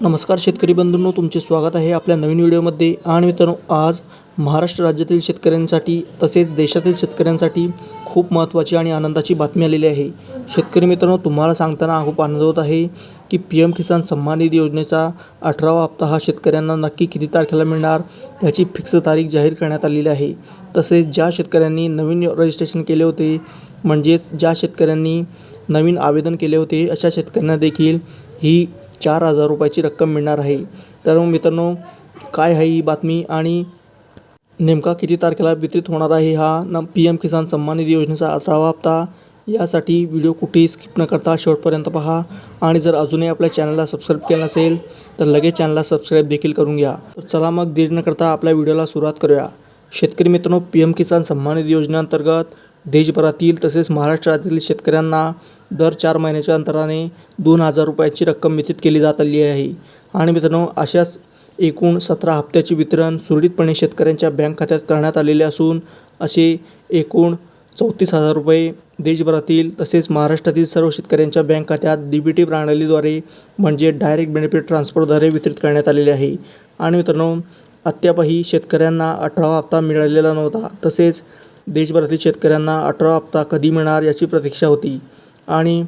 नमस्कार शेतकरी बंधूंनो तुमचे स्वागत आहे आपल्या नवीन व्हिडिओमध्ये. आणि मित्रांनो आज महाराष्ट्र राज्यातील शेतकऱ्यांसाठी तसेच देशातील शेतकऱ्यांसाठी खूप महत्त्वाची आणि आनंदाची बातमी आलेली आहे. शेतकरी मित्रांनो तुम्हाला सांगताना खूप आनंद होत आहे की पी एम किसान सन्मान निधी योजनेचा अठरावा हप्ता हा शेतकऱ्यांना नक्की किती तारखेला मिळणार याची फिक्स तारीख जाहीर करण्यात आलेली आहे. तसेच ज्या शेतकऱ्यांनी नवीन रजिस्ट्रेशन केले होते म्हणजेच ज्या शेतकऱ्यांनी नवीन आवेदन केले होते अशा शेतकऱ्यांना देखील ही चार हजार रुपयाची रक्कम मिळणार आहे. तर मग मित्रांनो काय आहे ही बातमी आणि नेमका किती तारखेला वितरित होणार आहे हा न पी एम किसान सन्मान निधी योजनेचा अठरावा हप्ता. यासाठी व्हिडिओ कुठेही स्किप न करता शेवटपर्यंत पहा. आणि जर अजूनही आपल्या चॅनलला सबस्क्राईब केलं नसेल तर लगेच चॅनलला सबस्क्राईब देखील करून घ्या. तर चला मग देर न करता आपल्या व्हिडिओला सुरुवात करूया. शेतकरी मित्रांनो पी एम किसान सन्मान निधी योजनेअंतर्गत देशभरातील तसेच महाराष्ट्र राज्यातील शेतकऱ्यांना दर चार महिन्याच्या अंतराने दोन हजार रुपयाची रक्कम वितरित केली जात आली आहे. आणि मित्रांनो अशाच एकूण सतरा हप्त्याचे वितरण सुरळीतपणे शेतकऱ्यांच्या बँक खात्यात करण्यात आलेले असून असे एकूण चौतीस हजार रुपये देशभरातील तसेच महाराष्ट्रातील सर्व शेतकऱ्यांच्या बँक खात्यात डी बी टी प्रणालीद्वारे म्हणजे डायरेक्ट बेनिफिट ट्रान्सफरद्वारे वितरित करण्यात आलेले आहे. आणि मित्रांनो अद्यापही शेतकऱ्यांना अठरावा हप्ता मिळालेला नव्हता तसेच देशभरातील शेतकऱ्यांना अठरावा हप्ता कधी मिळणार याची प्रतीक्षा होती. आणि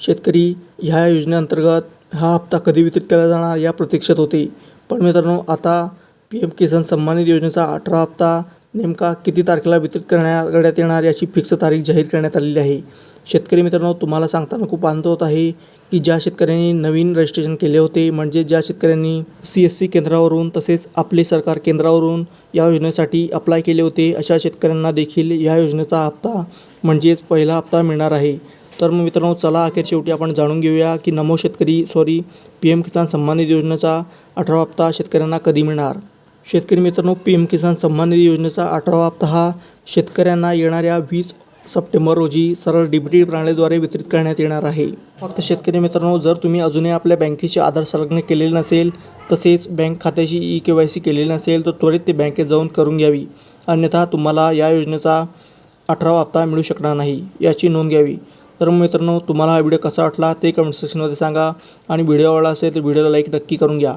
शेतकरी ह्या योजनेअंतर्गत हा हप्ता कधी वितरित केला जाणार या प्रतीक्षेत होते. पण मित्रांनो आता पी एम किसान सन्मान निधी योजनेचा अठरा हप्ता नेमका किती तारखेला वितरित करण्यात करण्यात येणार याची फिक्स तारीख जाहीर करण्यात आलेली आहे. शेतकरी मित्रांनो तुम्हाला सांगताना खूप आनंद होत आहे की ज्या शेतकऱ्यांनी नवीन रजिस्ट्रेशन केले होते म्हणजे ज्या शेतकऱ्यांनी सी एस सी केंद्रावरून तसेच आपले सरकार केंद्रावरून या योजनेसाठी अप्लाय केले होते अशा शेतकऱ्यांना देखील या योजनेचा हप्ता म्हणजेच पहिला हप्ता मिळणार आहे. तर मग मित्रांनो चला अखेर शेवटी आपण जाणून घेऊया की नमो शेतकरी सॉरी पी एम किसान सन्मान निधी योजनेचा अठरावा हप्ता शेतकऱ्यांना कधी मिळणार? शेतकरी मित्रांनो पी एम किसान सन्मान निधी योजनेचा अठरावा हप्ता हा शेतकऱ्यांना येणाऱ्या वीस सप्टेंबर रोजी सरळ डीबीटी टी प्रणालीद्वारे वितरित करण्यात येणार आहे. फक्त शेतकरी मित्रांनो जर तुम्ही अजूनही आपल्या बँकेचे आधार संलग्न केलेले नसेल तसेच बँक खात्याची ई के वाय सी केलेली नसेल तर त्वरित ते बँकेत जाऊन करून घ्यावी. अन्यथा तुम्हाला या योजनेचा अठरावा हप्ता मिळू शकणार नाही. याची नोंद घ्यावी. तर मग मित्रांनो तुम्हाला हा व्हिडिओ कसा वाटला ते कमेंट सेक्शनमध्ये सांगा आणि व्हिडिओ आवडला असेल तर व्हिडिओला लाईक नक्की करून घ्या.